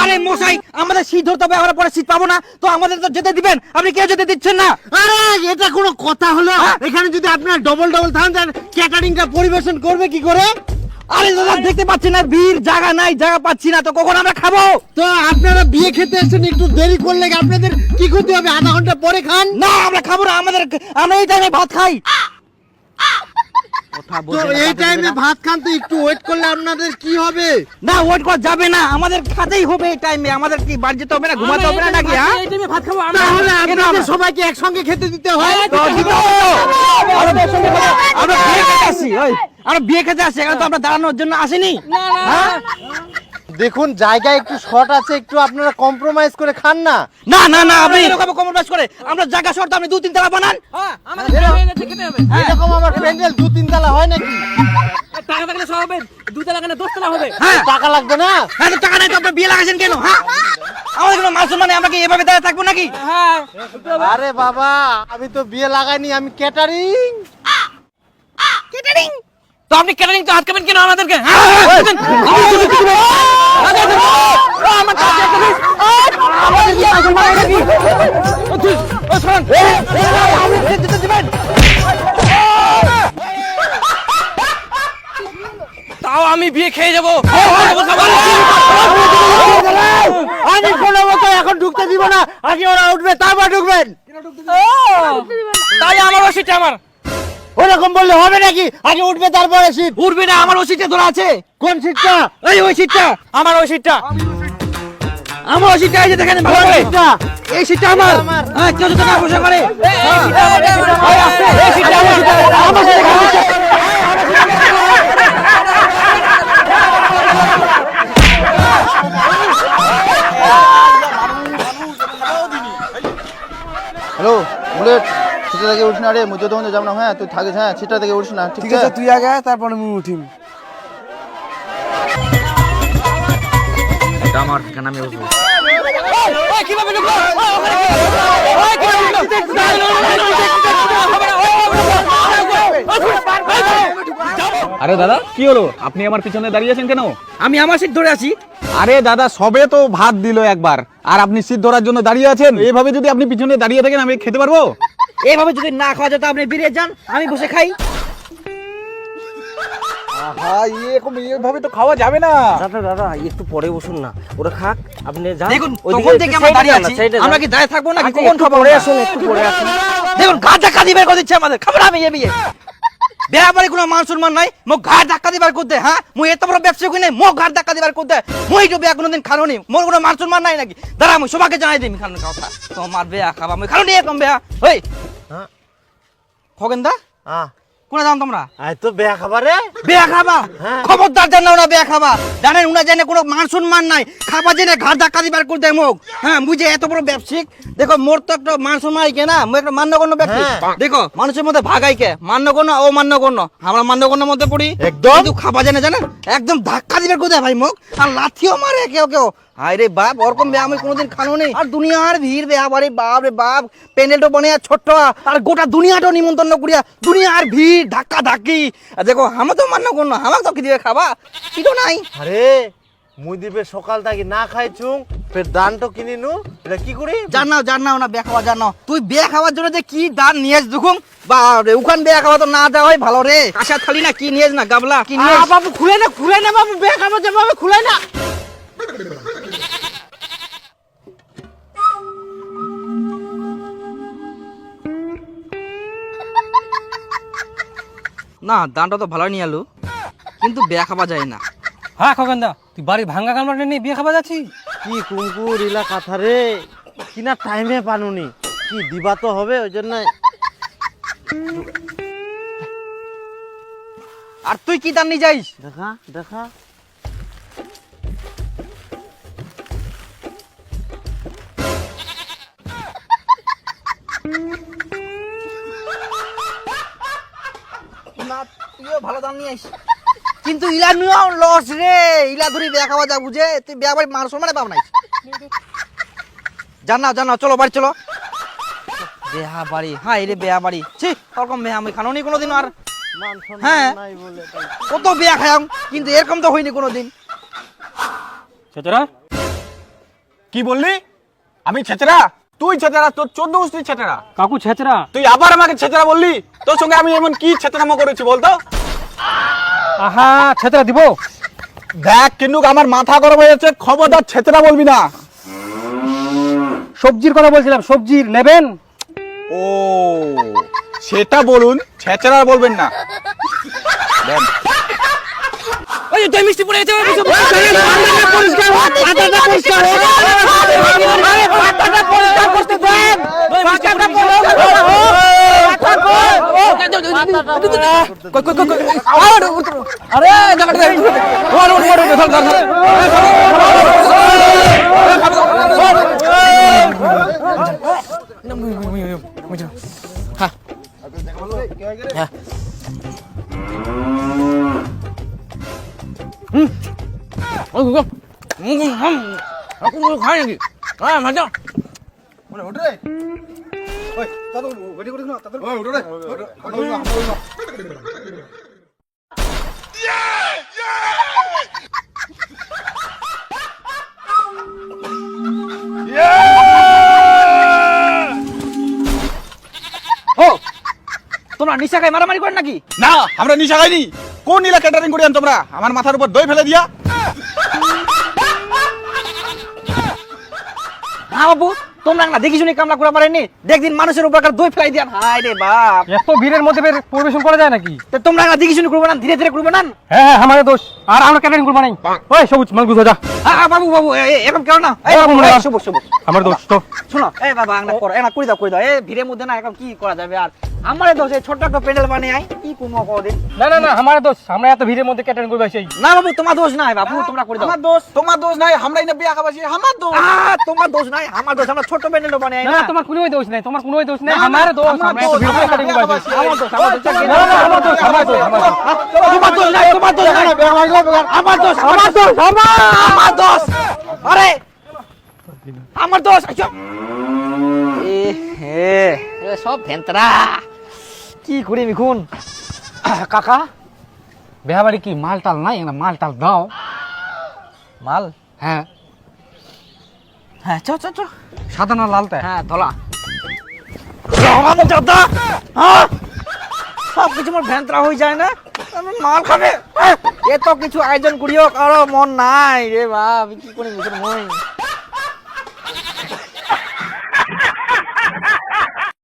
আরে মশাই আমাদের শীত ধরতে হবে আমরা পরে শীত পাবো না। তো আমাদের তো যেতে দিবেন আপনি কেউ যেতে দিচ্ছেন না। আরে এটা কোনো কথা হলো? এখানে যদি আপনার ডবল ডবল থাকেন তাহলে ক্যাটারিংটা পরিবেশন করবে কি করে? আরে দাদা দেখতে পাচ্ছি না ভিড় জায়গা নাই জায়গা পাচ্ছি না তো কখন আমরা খাব? তো আপনারা বিয়ে খেতে এসেছেন একটু দেরি করলে আপনাদের কি করতে হবে? আধা ঘণ্টা পরে খান। না আমরা খাব না আমাদের আমরা এই টাইমে ভাত খাই। তো এই টাইমে ভাত খান তো একটু ওয়েট করলে আপনাদের কি হবে? না ওয়েট করা যাবে না। আমাদের খাতেই হবে এই টাইমে আমাদের কি বাড়ি যেতে হবে না? ঘুমাতে হবে না নাকি হ্যাঁ? তাহলে কেন আপনাদের আমরা- সবাইকে একসঙ্গে খেতে দিতে হয়? তো দিতে আমরা বিয়ে খেতে আসি ওই, আমরা বিয়ে খেতে আসি এখানে তো আমরা দাঁড়ানোর জন্য আসিনি। হ্যাঁ? দেখুন জায়গা একটু শর্ট আছে একটু আপনারা কম্প্রোমাইজ করে খান না। না না না আপনি এরকম কম্প্রোমাইজ করে আমরা জায়গা শর্ত আপনি দু তিন তালা বানান। এরকম আমার প্যান্ডেল দু তিন তলা হয় নাকি? হ্যাঁ। টাকা লাগবে না? হ্যাঁ তো টাকা নাই তো আপনি বিয়ে লাগাইছেন কেন হ্যাঁ? আমাদের কোনো মাসুল মানে আমরা কি এভাবে দাঁড়িয়ে থাকব নাকি? আরে বাবা আমি তো বিয়ে লাগাইনি আমি ক্যাটারিং কেটারিং তো আপনি কেটারিং তো আটকাবেন কেন আমাদেরকে হ্যাঁ বুঝেন? আগে আসেন। ও, আমার কাছে একটা জিনিস। ও, আমাদের কি মাসুল মানে নাকি? ও, তুই- ও, শোন। আপনি যেতে- যেতে দিবেন? তাও আমি বিয়ে খেয়ে যাব। আমি কোনো মতো এখন ঢুকতে দিব না। আগে ওরা উঠবে তারপর ঢুকবেন। তাই আমার ওষুধটা আমার। ওরকম বললে হবে নাকি? আগে উঠবে তারপরে সিট উঠবে না আমার ওষুধটা ধরা আছে। কোন সিটটা এই ওই সিটটা আমার ওই সিটটা আমার ওই সিটটা এই যে দেখেন ভালো করে। সিটটা। এই সিটটা আমার। হ্যাঁ কেউ যদি না বসে করে এই সিটটা আমার আমার হ্যালো বুলেট সেটা থেকে উঠিস না রে তো তখন যাব না। হ্যাঁ তুই থাকিস হ্যাঁ সেটা থেকে উঠিস না ঠিক আছে তুই আগে আয়, তারপরে আমি উঠিম। ওই, কীভাবে ঢুকলো? আরে দাদা কি হলো? আপনি আমার পিছনে দাঁড়িয়ে আছেন কেন? আমি আমার সিট ধরে আছি। আরে দাদা সবে তো ভাত দিল একবার। আর আপনি সিট ধরার জন্য দাঁড়িয়ে আছেন? এইভাবে যদি আপনি পিছনে দাঁড়িয়ে থাকেন আমি খেতে পারব? এইভাবে যদি না খাওয়া যেত আপনি বেরিয়ে যান আমি বসে খাই। হ্যাঁ এরকম এইভাবে তো খাওয়া যাবে না। দাদা দাদা একটু পরে বসুন না। ওরা খাক আপনি যান। দেখুন তখন থেকে আমরা দাঁড়িয়ে আছি। আমরা কি দাঁড়িয়ে থাকব নাকি? কখন খাব? পরে আসুন একটু পরে আসুন। দেখুন ঘাট ধাক্কা দিবার করে দিচ্ছে আমাদের। খাবার আমি এ বিয়ে বিয়া কোনো মান সম্মান নাই। মোক ঘাট ধাক্কা দিবার করতে হ্যাঁ? মুই এত বড় ব্যবসা করি নাই মোক ঘাট ধাক্কা দিবার করতে মুই তো বিয়া কোনোদিন খানো নি। মোর কোনো মান সম্মান নাই নাকি? দাঁড়া সবাইকে জানাই দিই খানোর কথা তোমার বিয়া খাবা মুই খানো এরকম বিয়া হ্যাঁ। খগেন দা আহ কোনে যাও তোমরা? আয় তো বেয়া খাবারে। বিয়া খাবা হ্যাঁ। খবরদার জানো না বিয়া খাবা জানেন উনা জানে কোনো মান সম্মান নাই। খাবা জেনে ঘাট ধাক্কা দিবার করতে মোক হ্যাঁ মুই যে এত বড় ব্যবসায়িক দেখো মোর তো একটা মান সম্মান আইকে না মুই একটা মান্যগণ্য ব্যক্তি। হ্যাঁ। দেখো মানুষের মধ্যে ভাগ আইকে মান্যগণ্য ও মান্যগণ্য আমরা মান্যগণ্যের মধ্যে পড়ি। একদম। কিন্তু খাবা জানে জানেন একদম ধাক্কা দিবার কোথায় ভাই মোক আর লাথিও মারে কেউ কেউ। হায় রে বাপ ওরকম বেয়া আমি কোনোদিন খানো নেই আর দুনিয়ার ভিড় বেয়া বাড়ি বাপ রে বাপ প্যান্ডেলটা বনে ছোট্ট আর গোটা দুনিয়াটা নিমন্ত্রণ করিয়া দুনিয়ার ভিড়। ধাক্কা ধাক্কি আর দেখো আমার তো মান্য করুন আমাকে তো কি দিবে খাবা? কি তো নাই। আরে মুই দিবে সকাল থাকি না খাইছুং ফের দানটো কিনি নু এটা কি করি? জান নাও জান নাও না বিয়া খাওয়া জান নাও তুই বিয়া খাওয়ার জন্য যে কি দান নিয়েছ দেখুন। বা রে উখান বিয়া খাওয়া তো না দেওয়াই ভালো রে। কাঁসা থালি না কি নিয়েছ না গাবলা কি নিয়েছ? বাবু খুলে না খুলে না বাবু বেয়া খাবার যে বাবু খুলে না। না দানটা তো ভালো নিয়ে আলু কিন্তু বিয়া খাওয়া যায় না। হ্যাঁ খগেন দা তুই বাড়ি ভাঙ্গা কামড়া নিয়ে বিয়ে খাওয়া যাচ্ছি কি কুঙ্কুর ইলা কথা রে? কিনা টাইমে পানুনি? কি দিবা তো হবে ওই জন্য। আর তুই কি দান নিয়ে যাইস? দেখা দেখা। তুইও ভালো দাম নিয়ে আইস। কিন্তু ইলা নিয়েও লস রে। ইলা ধরি বিয়া খাওয়া যা বুঝে? তুই বিয়া বাড়ি মান পাব নাই। জানা জানা চলো বাড়ি চলো। বেহা বাড়ি হ্যাঁ রে বেহা বাড়ি। ছি ওরকম বেহা আমি খানো নি কোনোদিন আর। হ্যাঁ। নাই বলে তাই। কত বিয়া খায়াম কিন্তু এরকম তো হয়নি কোনোদিন। চতরা কি বললি? আমি ছেচরা? তুই ছেচরা তোর চোদ্দ ছেচরা কাকু ছেচরা তুই আবার আমাকে ছেচরা বললি তোর সঙ্গে আমি এমন কি ছেচরামো করেছি বলতো আহা ছেচরা দিব দেখ কিন্তু আমার মাথা গরম হয়ে যাচ্ছে খবরদার ছেচরা বলবি না সবজির কথা বলছিলাম সবজির নেবেন ও সেটা বলুন ছেচরা বলবেন না দেন। ওই যে মিষ্টি পড়ে গেছে খাই নাকি হ্যাঁ মজা ও তোমরা নিশা খাই মারামারি করেন নাকি? না আমরা নিশা খাইনি কোন নীলা ক্যাটারিং করিয়ান তোমরা? আমার মাথার উপর দই ফেলে দিয়া। না বাবু তোমরা না দেখি শুনি কামলা করা পারেনি দেখদিন মানুষের উপর দই ফেলাই দিয়ান। হাই রে বাপ। এত ভিড়ের মধ্যে বের পরিবেশন করা যায় নাকি? তো তোমরা না দেখি শুনি করবে না ধীরে ধীরে করবে না হ্যাঁ হ্যাঁ আমাদের দোষ। আর আমরা ক্যাটারিং করব নাই? ওই সবুজ মাল গুজো যা। বাবু বাবু এরকম কেন না। শুভ শুভ আমার দোষ তো। শোনো এই বাবা আংনা করো এনা করে দাও করে দাও। এ ভিড়ের মধ্যে না এখন কি করা যাবে আর? আমার দোষ এই ছোট্ট একটা প্যান্ডেল বানিয়ে আই। কি কোনো কদিন না না না আমার দোষ। আমরা এত ভিড়ের মধ্যে ক্যাটারিং করব সেই। না বাবু তোমার দোষ নাই বাবু তোমরা করে দাও। আমার দোষ। তোমার দোষ নাই আমরাই না বিয়া খাবাসি আমার দোষ। তোমার দোষ নাই আমার দোষ। আমরা ছোট প্যান্ডেল বানিয়ে আই না তোমার কোনোই দোষ নাই তোমার কোনোই দোষ নাই আমার দোষ আমার দোষ, আমরা দোষ আমার দোষ না, না, না, আমার দোষ আমার দোষ আমার দোষ তোমার দোষ নাই তোমার দোষ নাই আমার দোষ আমার দোষ আমার আমার দোষ আরে আমার দোষ আচ্ছা। এ হে এ সব ভেন্তরা। কি করি মিখুন কাকা বেহাবাড়ি কি মাল টাল নাই? না মাল টাল দাও। মাল? হ্যাঁ। হ্যাঁ চ চ চ সাদা না লালটা? হ্যাঁ ধলা। দাদা হ্যাঁ? সব কিছু আমার ভ্যান্তরা হয়ে যায় না? আমি মাল খাবে। এত কিছু আয়োজন করিও কারও মন নাই রে বাপ কি করে মিখুন মই?